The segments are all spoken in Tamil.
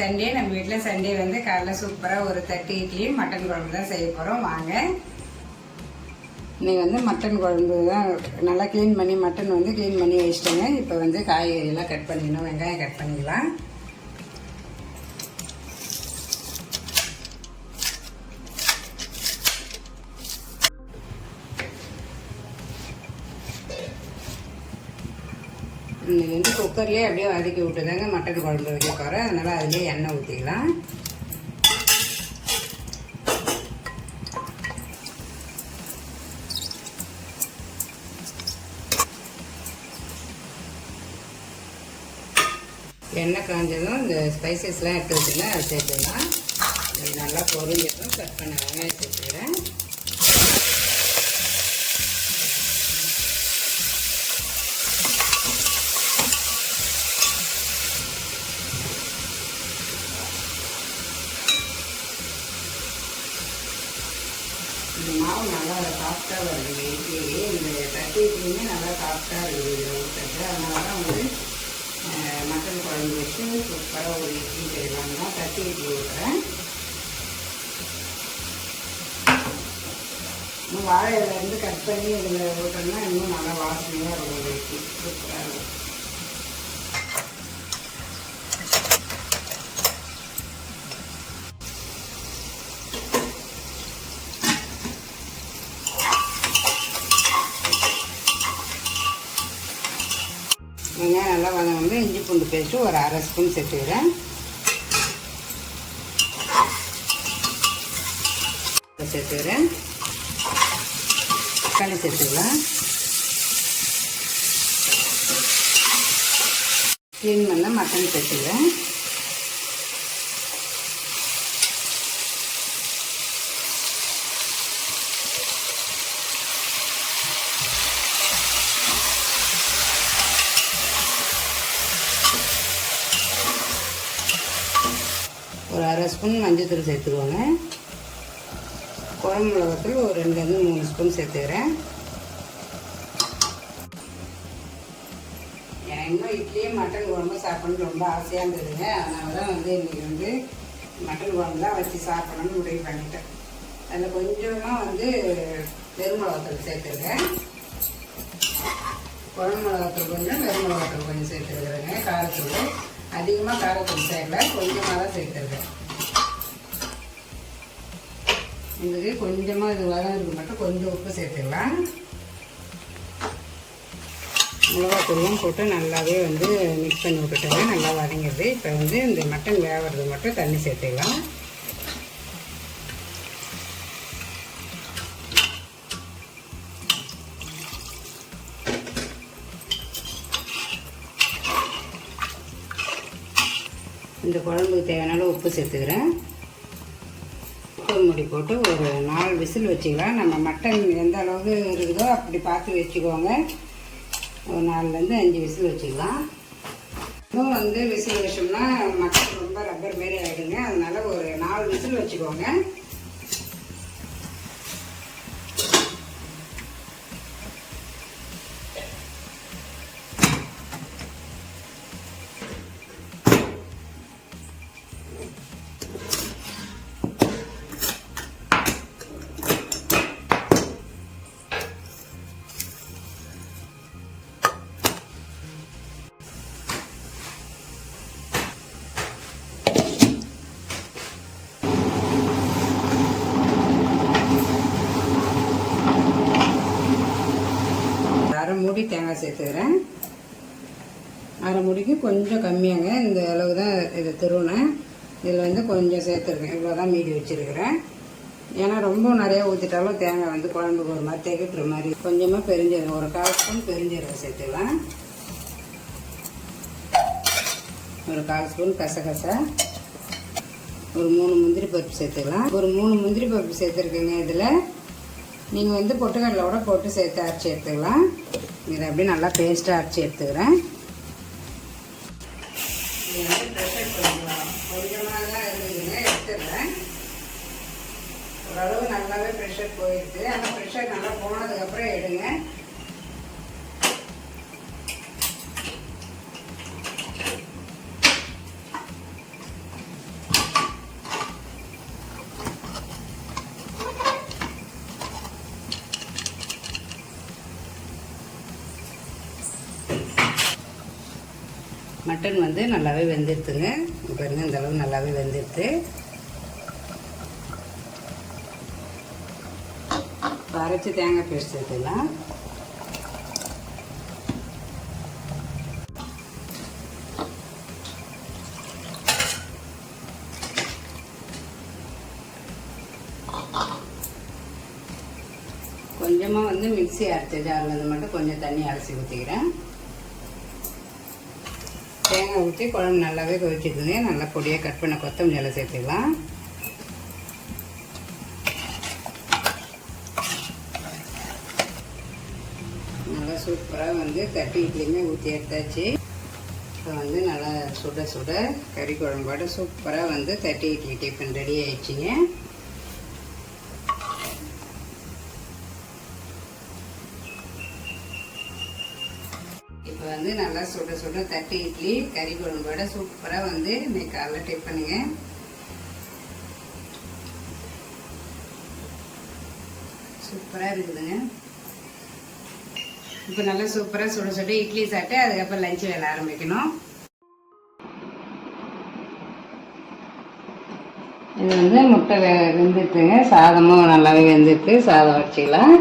சண்டே நம்ம வீட்டில் சண்டே வந்து காலைல சூப்பராக ஒரு தட்டு இட்லி மட்டன் குழம்பு தான் செய்ய போகிறோம் வாங்க. இன்றைக்கி வந்து மட்டன் குழம்பு தான் நல்லா க்ளீன் பண்ணி மட்டன் வந்து க்ளீன் பண்ணி வச்சுட்டேங்க. இப்போ வந்து காய்கறியெல்லாம் கட் பண்ணிக்கணும் வெங்காயம் கட் பண்ணிக்கலாம். வந்து குக்கர்லேயே அப்படியே வதக்கி விட்டுதாங்க மட்டன் குழம்பு வைக்க போகிறேன் அதனால் அதுலேயே எண்ணெய் ஊற்றிக்கலாம் எண்ணெய் காஞ்சதும் இந்த ஸ்பைசஸ்லாம் எடுத்து வச்சுக்கலாம் அதை சேர்த்துக்கலாம் நல்லா பொரிஞ்சதும் கட் பண்ண வெங்காயம் சேர்த்துக்கிறேன் இந்த மாவு நல்லா சாஃப்டாக வருது இட்லி இந்த தட்டு நல்லா சாஃப்டாக இருக்குது இதில் ஊற்றுறது அதனால தான் வந்து மட்டன் குழம்பு வச்சு சூப்பராக ஒரு இட்லி செய்யலாம் தான் தட்டி இட்லி ஊற்றுறேன் இன்னும் வாழை இருந்து கட் பண்ணி இதில் ஊற்றோம்னா இன்னும் நல்லா வாசனையாக இருக்கும் இட்லி. சூப்பராக இருக்கும். வெங்காயம் நல்லா வதங்க இஞ்சி பூண்டு பேஸ்ட்டு ஒரு அரை ஸ்பூன் சேர்த்துக்கிறேன். சேர்த்துக்கிறேன். தக்காளி சேர்த்துக்கலாம். க்ளீன் பண்ண மட்டன் சேர்த்துக்கிறேன். ஒரு அரை ஸ்பூன் மஞ்சள்தூள் சேர்த்துக்கோங்க. குழம்பு மிளகாத்தூள் ஒரு ரெண்டுலேருந்து மூணு ஸ்பூன் சேர்த்துக்கிறேன். இன்னும் இட்லியும் மட்டன் குழம்பு சாப்பிடணும்னு ரொம்ப ஆசையாக இருந்ததுங்க. அதனால தான் வந்து இன்றைக்கி வந்து மட்டன் குழம்பு தான் வச்சு சாப்பிடணும்னு முடிவு பண்ணிட்டேன். அதில் கொஞ்சமாக வந்து பெருமிளகாத்தூள் சேர்த்துருக்கேன் குழம்பு மிளகாத்தூள் கொஞ்சம் பெருமிளகாத்தூள் கொஞ்சம் சேர்த்துருக்குறேங்க காரத்தூள். அதிகமாக காரத்தூள் சேர்க்கல கொஞ்சமாக தான் சேர்த்துருக்கேன். இதுக்கு கொஞ்சமாக இது வதங்கிறதுக்கு மட்டும் கொஞ்சம் உப்பு சேர்த்துக்கலாம். மிளகாத்தூளும் போட்டு நல்லாவே வந்து மிக்ஸ் பண்ணி விட்டுட்டோங்க நல்லா வதங்கிடுது இப்போ வந்து இந்த மட்டன் வேகிறது மட்டும் தண்ணி சேர்த்துக்கலாம். இந்த குழம்புக்கு தேவையான உப்பு சேர்த்துக்கிறேன். உப்பு மூடி போட்டு ஒரு நாலு விசில் வச்சுக்கலாம். நம்ம மட்டன் எந்த அளவுக்கு இருக்குதோ அப்படி பார்த்து வச்சுக்கோங்க. ஒரு நாலுலேருந்து அஞ்சு விசில் வச்சுக்கலாம். இன்னும் வந்து விசில் வச்சோம்னா மட்டன் ரொம்ப ரப்பர் மாரி ஆகிடுங்க அதனால் ஒரு நாலு விசில் வச்சுக்கோங்க. மூடி தேங்காய் சேர்த்துக்கிறேன் அரை மூடிக்கு கொஞ்சம் கம்மியாங்க. இந்த அளவு தான் இதை திருவினேன் இதில் வந்து கொஞ்சம் சேர்த்துருக்கேன். இவ்வளோ தான் மீதி வச்சுருக்கிறேன். ஏன்னா ரொம்ப நிறையா ஊற்றிட்டாலும் தேங்காய் வந்து குழம்புக்கு ஒரு மாதிரி தேக்கிட்டுற மாதிரி கொஞ்சமாக பெருஞ்சீரகம் ஒரு கால் ஸ்பூன் பெருஞ்சீரகம் சேர்த்துக்கலாம். ஒரு கால் ஸ்பூன் கசகசா. ஒரு மூணு முந்திரி பருப்பு சேர்த்துக்கலாம். ஒரு மூணு முந்திரி பருப்பு சேர்த்துருக்கேங்க இதில். நீங்கள் வந்து பொட்டுக்கடலோட போட்டு சேர்த்து அரைச்சி எடுத்துக்கலாம். இதை அப்படியே நல்லா பேஸ்ட்டாக அரைச்சி எடுத்துக்கிறேன். கொஞ்சமாக தான் இருந்ததுங்க எடுத்துடுறேன் ஓரளவு நல்லாவே ப்ரெஷர் போயிடுது. ஆனால் ப்ரெஷர் நல்லா போனதுக்கப்புறம் எடுங்க. மட்டன் வந்து நல்லாவே வெந்துடுத்துங்க இங்க பாருங்க இந்த அளவு நல்லாவே வெந்துடுது அரைச்சி தேங்காய் பேஸ்ட் எடுத்துக்கலாம் கொஞ்சமாக வந்து மிக்ஸி அரைச்ச ஜாரில் வந்து மட்டும் கொஞ்சம் தண்ணி அரைச்சி ஊற்றிக்கிறேன் தேங்காய் ஊற்றி குழம்பு நல்லாவே கொதிச்சிட்டுங்க நல்லா பொடியாக கட் பண்ண கொத்தமல்லி சேர்த்துக்கலாம். நல்லா சூப்பராக வந்து தட்டி இட்லியுமே ஊற்றி எடுத்தாச்சு. இப்போ வந்து நல்லா சுட சுட கறி குழம்போட சூப்பராக வந்து தட்டி இட்லி டிஃபன் ரெடி ஆயிடுச்சுங்க. வந்து நல்லா சுட சுட தட்டி இட்லி கறி குழம்போட சூப்பராக வந்து இன்னைக்கு காலைல டிஃபனுங்க சூப்பராக இருக்குதுங்க. இப்போ நல்லா சூப்பராக சுட சுட இட்லி சாப்பிட்டு அதுக்கப்புறம் லஞ்சு வேலை ஆரம்பிக்கணும். இது வந்து முட்டை வெந்துட்டுங்க. சாதமும் நல்லாவே வெந்துட்டு சாதம் வச்சுக்கலாம்.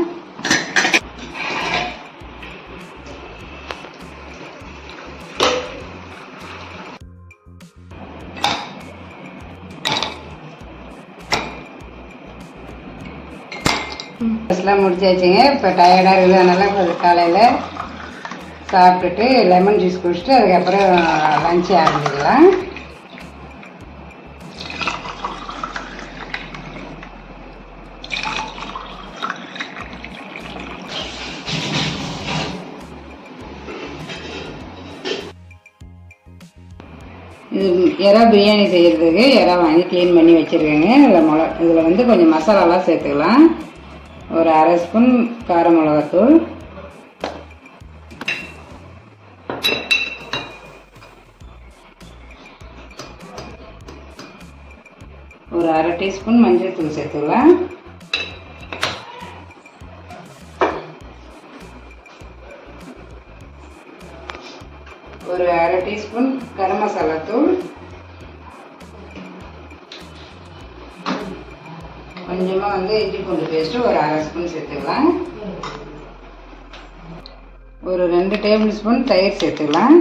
ட்ரெஸ்லாம் முடிச்சாச்சுங்க. இப்போ டயர்டாக இருக்குது. இப்போ கொஞ்சம் காலையில் சாப்பிட்டுட்டு லெமன் ஜூஸ் குடிச்சிட்டு அதுக்கப்புறம் லஞ்ச் ஆரம்பிக்கலாம். இது எறா பிரியாணி செய்கிறதுக்கு எறா வாங்கி க்ளீன் பண்ணி வச்சுருக்கேங்க. இதில் மிள இதில் வந்து கொஞ்சம் மசாலாலாம் சேர்த்துக்கலாம். ஒரு அரை ஸ்பூன் கார மிளகாத்தூள். ஒரு அரை டீஸ்பூன் மஞ்சள் தூள் சேர்த்துக்கலாம் ஒரு அரை டீஸ்பூன் கரம் மசாலா தூள். கொஞ்சமாக வந்து இஞ்சி பூண்டு பேஸ்ட்டு ஒரு அரை ஸ்பூன் சேர்த்துக்கலாம். ஒரு ரெண்டு டேபிள் ஸ்பூன் தயிர் சேர்த்துக்கலாம்.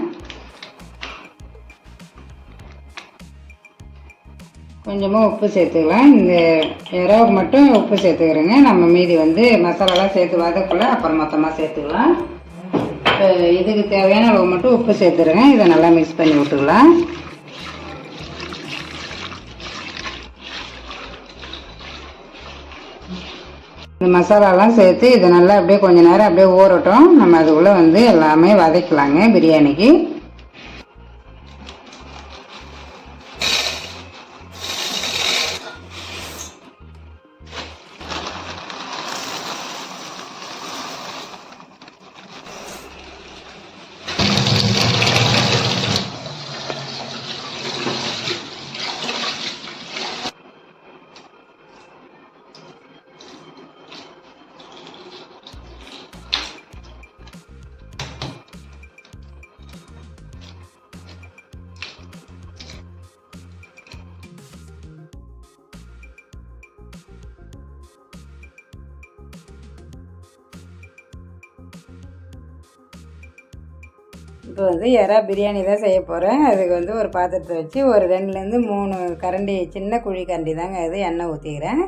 கொஞ்சமாக உப்பு சேர்த்துக்கலாம். இந்த இறாவுக்கு மட்டும் உப்பு சேர்த்துக்கிறேங்க. நம்ம மீதி வந்து மசாலாலாம் சேர்த்து வதக்குள்ள அப்புறம் மொத்தமாக சேர்த்துக்கலாம். இப்போ இதுக்கு தேவையான அளவு மட்டும் உப்பு சேர்த்துருங்க இதை நல்லா மிக்ஸ் பண்ணி விட்டுக்கலாம். இந்த மசாலாலாம் சேர்த்து இதை நல்லா அப்படியே கொஞ்ச நேரம் அப்படியே ஊறட்டும். நம்ம அதுக்குள்ளே வந்து எல்லாமே வதக்கலாங்க பிரியாணிக்கு. இப்போ வந்து எறா பிரியாணி தான் செய்ய போகிறேன் அதுக்கு வந்து ஒரு பாத்திரத்தை வச்சு ஒரு ரெண்டுலேருந்து மூணு கரண்டி சின்ன குழி கரண்டி தாங்க அது எண்ணெய் ஊற்றிக்கிறேன்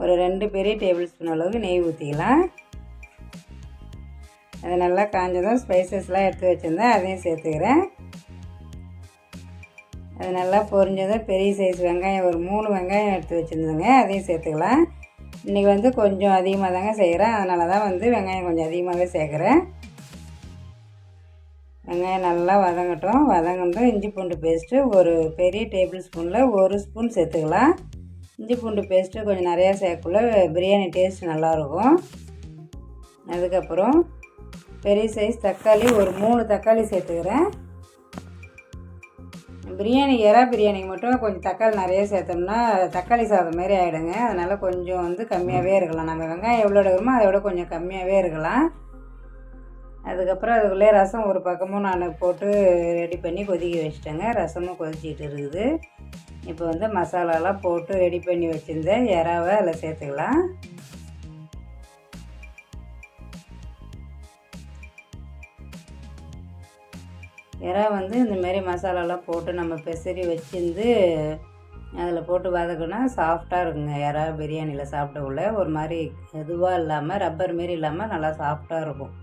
ஒரு ரெண்டு பெரிய டேபிள் ஸ்பூன் அளவுக்கு நெய் ஊற்றிக்கலாம் அது நல்லா காஞ்சதும் ஸ்பைசஸ்லாம் எடுத்து வச்சுருந்தேன் அதையும் சேர்த்துக்கிறேன். அது நல்லா பொரிஞ்சதும் பெரிய சைஸ் வெங்காயம் ஒரு மூணு வெங்காயம் எடுத்து வச்சுருந்தேங்க அதையும் சேர்த்துக்கலாம். இன்றைக்கி வந்து கொஞ்சம் அதிகமாக தாங்க செய்கிறேன் அதனால தான் வந்து வெங்காயம் கொஞ்சம் அதிகமாகவே சேர்க்குறேன். வெங்காயம் நல்லா வதங்கட்டும். வதங்கட்டும் இஞ்சி பூண்டு பேஸ்ட்டு ஒரு பெரிய டேபிள் ஸ்பூனில் ஒரு ஸ்பூன் சேர்த்துக்கலாம். இஞ்சி பூண்டு பேஸ்ட்டு கொஞ்சம் நிறையா சேர்க்கக்குள்ள பிரியாணி டேஸ்ட் நல்லாயிருக்கும் அதுக்கப்புறம் பெரிய சைஸ் தக்காளி ஒரு மூணு தக்காளி சேர்த்துக்கிறேன். பிரியாணி எறா பிரியாணிக்கு மட்டும் கொஞ்சம் தக்காளி நிறைய சேர்த்தோம்னா தக்காளி சாதம் மாரி ஆகிடுங்க அதனால் கொஞ்சம் வந்து கம்மியாகவே இருக்கலாம். நம்ம வெங்காயம் எவ்வளோ எடுக்கிறோமோ அதை விட கொஞ்சம் கம்மியாகவே இருக்கலாம். அதுக்கப்புறம் அதுக்குள்ளே ரசம் ஒரு பக்கமும் நான் போட்டு ரெடி பண்ணி கொதிக்க வச்சிட்டேங்க. ரசமும் கொதிச்சிட்டு இருக்குது. இப்போ வந்து மசாலாலாம் போட்டு ரெடி பண்ணி வச்சுருந்தேன். இறாவை அதில் சேர்த்துக்கலாம். இறா வந்து இந்தமாரி மசாலாலாம் போட்டு நம்ம பெசரி வச்சுருந்து அதில் போட்டு வதக்குனா சாஃப்டாக இருக்குங்க. இறா பிரியாணியில் சாப்பிட்டக்குள்ள ஒரு மாதிரி இதுவாக இல்லாமல் ரப்பர் மாரி இல்லாமல் நல்லா சாஃப்டாக இருக்கும்.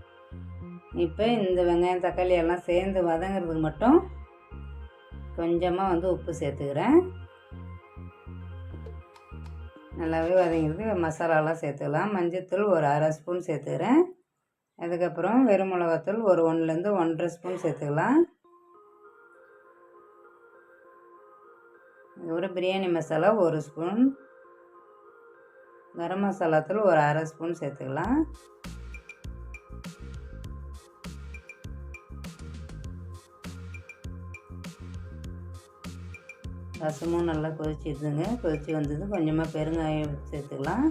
இப்போ இந்த வெங்காயம் தக்காளி எல்லாம் சேர்ந்து வதங்கிறதுக்கு மட்டும் கொஞ்சமாக வந்து உப்பு சேர்த்துக்கிறேன். நல்லாவே வதங்கிறது மசாலாலாம் சேர்த்துக்கலாம். மஞ்சத்தூள் ஒரு அரை ஸ்பூன் சேர்த்துக்கிறேன். அதுக்கப்புறம் வெறும் மிளகாத்தூள் ஒரு ஒன்றுலேருந்து ஒன்றரை ஸ்பூன் சேர்த்துக்கலாம். ஒரு பிரியாணி மசாலா ஒரு ஸ்பூன். கரம் மசாலா தூள் ஒரு அரை ஸ்பூன் சேர்த்துக்கலாம். ரசமும் நல்லா கொதிச்சிடுதுங்க கொதித்து வந்தது கொஞ்சமாக பெருங்காயம் சேர்த்துக்கலாம்.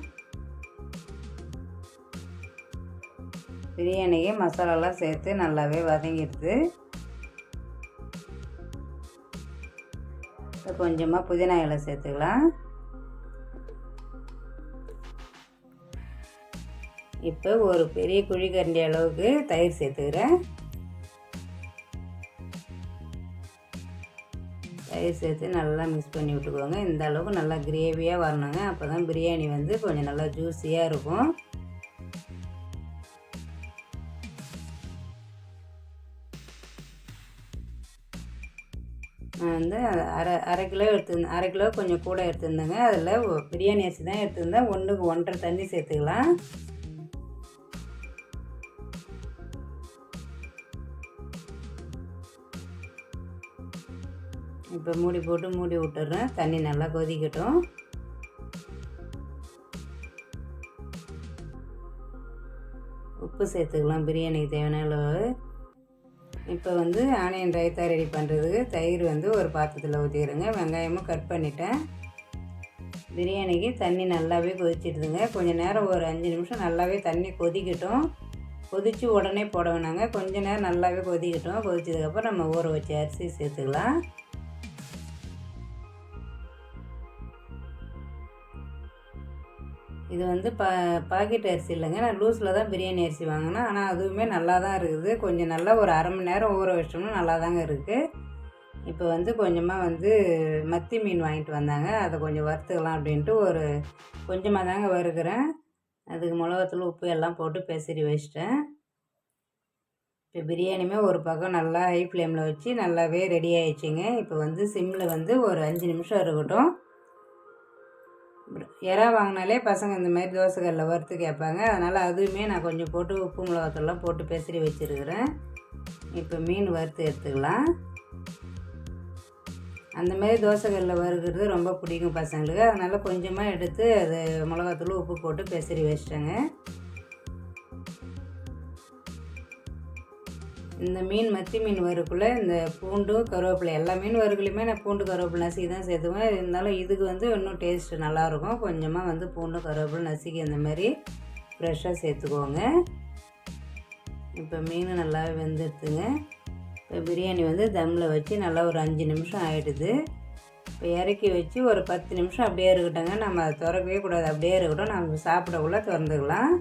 பிரியாணிக்கு மசாலாலாம் சேர்த்து நல்லாவே வதங்கிடுது. கொஞ்சமாக புதினா இலை சேர்த்துக்கலாம். இப்போ ஒரு பெரிய குழிக்கரண்டி அளவுக்கு தயிர் சேர்த்துக்கிறேன். தயிர் சேர்த்து நல்லா மிக்ஸ் பண்ணி விட்டுக்கோங்க. இந்த அளவுக்கு நல்லா கிரேவியாக வரணுங்க. அப்போ தான் பிரியாணி வந்து கொஞ்சம் நல்லா ஜூஸியாக இருக்கும். நான் வந்து அரை அரை கிலோ எடுத்துருந்தேன் அரை கிலோ கொஞ்சம் கூட எடுத்துருந்தேங்க. அதில் பிரியாணி அரிசி தான் எடுத்துருந்தேன். ஒன்றுக்கு ஒன்றரை தண்ணி சேர்த்துக்கலாம். இப்போ மூடி போட்டு மூடி விட்டுறேன். தண்ணி நல்லா கொதிக்கட்டும். உப்பு சேர்த்துக்கலாம். பிரியாணிக்கு தேவையான அளவு. இப்போ வந்து ஆனியன் ரைத்தா ரெடி பண்ணுறதுக்கு தயிர் வந்து ஒரு பாத்திரத்தில் ஊற்றிக்கிறேங்க வெங்காயமும் கட் பண்ணிட்டேன். பிரியாணிக்கு தண்ணி நல்லாவே கொதிச்சிடுதுங்க. கொஞ்சம் நேரம் ஒரு அஞ்சு நிமிஷம் நல்லாவே தண்ணி கொதிக்கட்டும். கொதித்து உடனே போட வேணாங்க. கொஞ்சம் நேரம் நல்லாவே கொதிக்கட்டும். கொதிச்சதுக்கப்புறம் நம்ம ஊற வச்ச அரிசி சேர்த்துக்கலாம். இது வந்து பா பாக்கெட் அரிசி இல்லைங்க. நான் லூஸில் தான் பிரியாணி அரிசி வாங்கினேன். ஆனால் அதுவுமே நல்லா தான் இருக்குது. கொஞ்சம் நல்லா ஒரு அரை மணி நேரம் ஊற வச்சோம்னா நல்லா தாங்க இருக்குது இப்போ வந்து கொஞ்சமாக வந்து மத்தி மீன் வாங்கிட்டு வந்தாங்க. அதை கொஞ்சம் வறுத்துக்கலாம் அப்படின்ட்டு ஒரு கொஞ்சமாக தாங்க வறுக்கிறேன். அதுக்கு மிளகாத்தூள் உப்பு எல்லாம் போட்டு பெசரி வச்சிட்டேன். இப்போ பிரியாணியுமே ஒரு பக்கம் நல்லா ஹை ஃப்ளேமில் வச்சு நல்லாவே ரெடி ஆயிடுச்சுங்க. இப்போ வந்து சிம்மில் வந்து ஒரு அஞ்சு நிமிஷம் இருக்கட்டும். இறா வாங்கினாலே பசங்க இந்த மாதிரி தோசைகளில் வறுத்து கேட்பாங்க. அதனால் அதுவுமே நான் கொஞ்சம் போட்டு உப்பு மிளகாத்தூள்லாம் போட்டு பெசரி வச்சுருக்கிறேன். இப்போ மீன் வறுத்து எடுத்துக்கலாம். அந்த மாதிரி தோசைக்கல்லில் வறுக்கிறது ரொம்ப பிடிக்கும் பசங்களுக்கு. அதனால் கொஞ்சமாக எடுத்து அது மிளகாத்தூள் உப்பு போட்டு பெசரி வச்சிட்டேங்க. இந்த மீன் மத்தி மீன் வறுக்குள்ளே இந்த பூண்டு கருவேப்பிலை எல்லா மீன் வறுக்குலையுமே நான் பூண்டு கருவேப்பிலை நசுக்கி தான் சேர்த்துவேன். இருந்தாலும் இதுக்கு வந்து இன்னும் டேஸ்ட்டு நல்லாயிருக்கும். கொஞ்சமாக வந்து பூண்டு கருவேப்பிலை நசுக்கி அந்த மாதிரி ஃப்ரெஷ்ஷாக சேர்த்துக்கோங்க. இப்போ மீன் நல்லா வெந்துடுத்துங்க இப்போ பிரியாணி வந்து தம்மில் வச்சு நல்லா ஒரு அஞ்சு நிமிஷம் ஆகிடுது இப்போ இறக்கி வச்சு ஒரு பத்து நிமிஷம் அப்படியே இருக்கட்டோங்க நம்ம அதை திறக்கவே கூடாது. அப்படியே இருக்கட்டும். நம்ம சாப்பிடக்குள்ளே திறந்துக்கலாம்.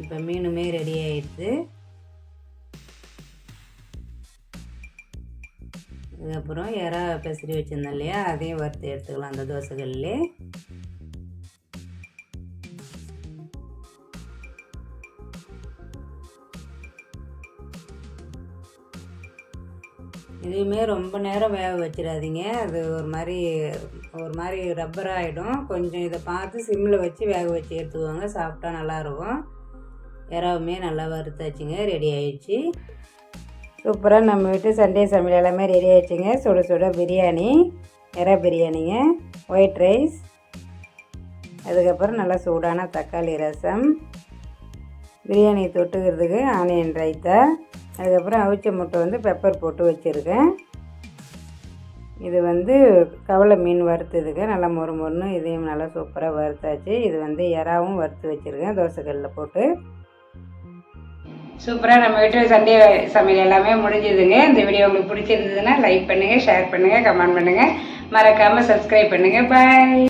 இப்போ மீனுமே ரெடி ஆகிடுது அதுக்கப்புறம் இறா பெசரி வச்சுருந்தேன் இல்லையா? அதையும் வறுத்து எடுத்துக்கலாம் அந்த தோசைகள்லே. இதுவுமே ரொம்ப நேரம் வேக வச்சிடாதீங்க. அது ஒரு மாதிரி ஒரு மாதிரி ரப்பர் ஆகிடும் கொஞ்சம் இதை பார்த்து சிம்மில் வச்சு வேக வச்சு எடுத்துக்கோங்க. சாப்பிட்டா நல்லாயிருக்கும் இறாவுமே நல்லா வறுத்தாச்சுங்க. ரெடி ஆயிடுச்சு. சூப்பராக நம்ம வீட்டு சண்டே சமையல் எல்லாமே ரெடி ஆகிடுச்சிங்க சுட சுட பிரியாணி எறா பிரியாணிங்க ஒயிட் ரைஸ் அதுக்கப்புறம் நல்லா சூடான தக்காளி ரசம் பிரியாணி தொட்டுக்கிறதுக்கு ஆனியன் ரைத்தா அதுக்கப்புறம் அவிச்ச முட்டை வந்து பெப்பர் போட்டு வச்சுருக்கேன். இது வந்து கவலை மீன் வறுத்ததுக்கு நல்லா மொறு மொறுன்னு இதையும் நல்லா சூப்பராக வறுத்தாச்சு. இது வந்து எறாவும் வறுத்து வச்சுருக்கேன். தோசைக்கல்லில் போட்டு சூப்பராக நம்ம வீட்டு சண்டே சமையல் எல்லாமே முடிஞ்சதுங்க. இந்த வீடியோ உங்களுக்கு பிடிச்சிருந்ததுன்னா லைக் பண்ணுங்கள் ஷேர் பண்ணுங்கள் கமெண்ட் பண்ணுங்கள் மறக்காமல் சப்ஸ்கிரைப் பண்ணுங்கள் பாய்